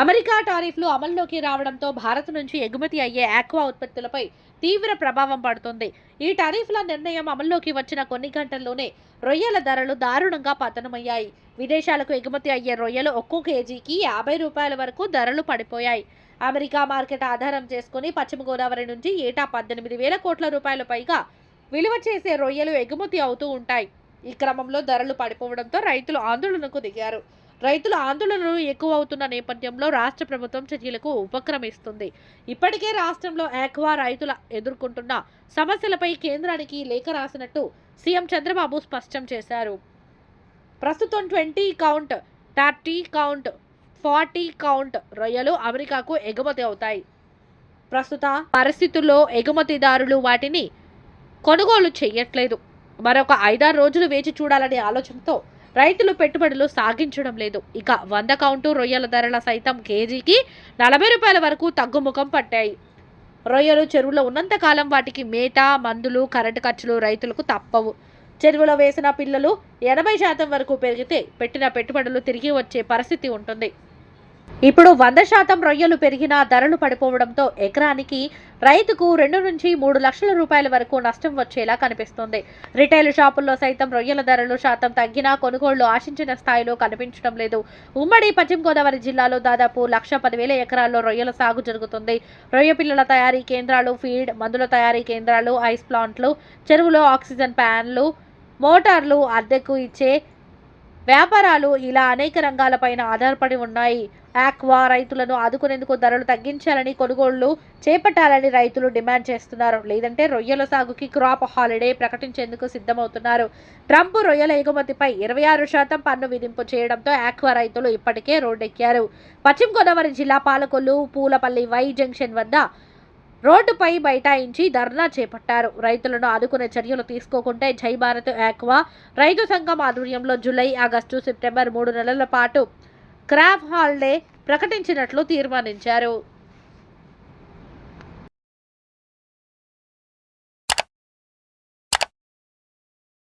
America టారిఫ్లు అమల్లోకి రావడంతో భారత్ నుంచి ఎగుమతి అయ్యే ఆక్వా ఉత్పత్తులపై తీవ్ర ప్రభావం పడుతుంది. ఈ టారిఫ్ల నిర్ణయం అమల్లోకి వచ్చిన కొన్ని గంటల్లోనే రొయ్యల ధరలు దారుణంగా పతనమయ్యాయి. విదేశాలకు ఎగుమతి అయ్యే రొయ్యలు ఒక్కో కేజీకి యాభై రూపాయల వరకు ధరలు పడిపోయాయి. అమెరికా మార్కెట్ ఆధారం చేసుకుని పశ్చిమ గోదావరి నుంచి ఏటా పద్దెనిమిది వేల కోట్ల రూపాయల పైగా విలువ చేసే రొయ్యలు ఎగుమతి అవుతూ ఉంటాయి. ఈ క్రమంలో ధరలు పడిపోవడంతో రైతులు ఆందోళనకు దిగారు. రైతుల ఆందోళనలు ఎక్కువ అవుతున్న నేపథ్యంలో రాష్ట్ర ప్రభుత్వం చర్యలకు ఉపక్రమిస్తుంది. ఇప్పటికే రాష్ట్రంలో ఆక్వా రైతుల ఎదుర్కొంటున్న సమస్యలపై కేంద్రానికి లేఖ రాసినట్టు సీఎం చంద్రబాబు స్పష్టం చేశారు. ప్రస్తుతం twenty count thirty count forty count రొయ్యలు అమెరికాకు ఎగుమతి అవుతాయి. ప్రస్తుత పరిస్థితుల్లో ఎగుమతిదారులు వాటిని కొనుగోలు చేయట్లేదు. మరొక ఐదారు రోజులు వేచి చూడాలనే ఆలోచనతో రైతులు పెట్టుబడులు సాగించడం లేదు. ఇక వంద కౌంటు రొయ్యల ధరల సైతం కేజీకి నలభై రూపాయల వరకు తగ్గుముఖం పట్టాయి. రొయ్యలు చెరువులో ఉన్నంతకాలం వాటికి మేత మందులు కరెంటు ఖర్చులు రైతులకు తప్పవు. చెరువులో వేసిన పిల్లలు ఎనభై శాతం వరకు పెరిగితే పెట్టిన పెట్టుబడులు తిరిగి వచ్చే పరిస్థితి ఉంటుంది. ఇప్పుడు వంద శాతం రొయ్యలు పెరిగినా ధరలు పడిపోవడంతో ఎకరానికి రైతుకు రెండు నుంచి మూడు లక్షల రూపాయల వరకు నష్టం వచ్చేలా కనిపిస్తుంది. రిటైల్ షాపుల్లో సైతం రొయ్యల ధరలు శాతం తగ్గినా కొనుగోళ్ళు ఆశించిన స్థాయిలో కనిపించడం లేదు. ఉమ్మడి పశ్చిమ గోదావరి జిల్లాలో దాదాపు లక్ష పదివేల ఎకరాల్లో రొయ్యల సాగు జరుగుతుంది. రొయ్య పిల్లల తయారీ కేంద్రాలు ఫీడ్ మందుల తయారీ కేంద్రాలు ఐస్ ప్లాంట్లు చెరువులో ఆక్సిజన్ ప్యాన్లు మోటార్లు అద్దెకు ఇచ్చే వ్యాపారాలు ఇలా అనేక రంగాలపైన ఆధారపడి ఉన్నాయి. ఆక్వా రైతులను ఆదుకునేందుకు ధరలు తగ్గించాలని కొనుగోళ్ళు చేపట్టాలని రైతులు డిమాండ్ చేస్తున్నారు. లేదంటే రొయ్యల సాగుకి క్రాప్ హాలిడే ప్రకటించేందుకు సిద్ధమవుతున్నారు. ట్రంప్ రొయ్యల ఎగుమతిపై ఇరవై ఆరు శాతం పన్ను విధింపు చేయడంతో ఆక్వా రైతులు ఇప్పటికే రోడ్డెక్కారు. పశ్చిమ గోదావరి జిల్లా పాలకొల్లు పూలపల్లి వై జంక్షన్ వద్ద రోడ్డుపై బైఠాయించి ధర్నా చేపట్టారు. రైతులను ఆదుకునే చర్యలు తీసుకోకుంటే జై భారత్ ఆక్వా రైతు సంఘం ఆధ్వర్యంలో జూలై ఆగస్టు సెప్టెంబర్ మూడు నెలల పాటు క్రాప్ హాలిడే ప్రకటించినట్లు తీర్మానించారు.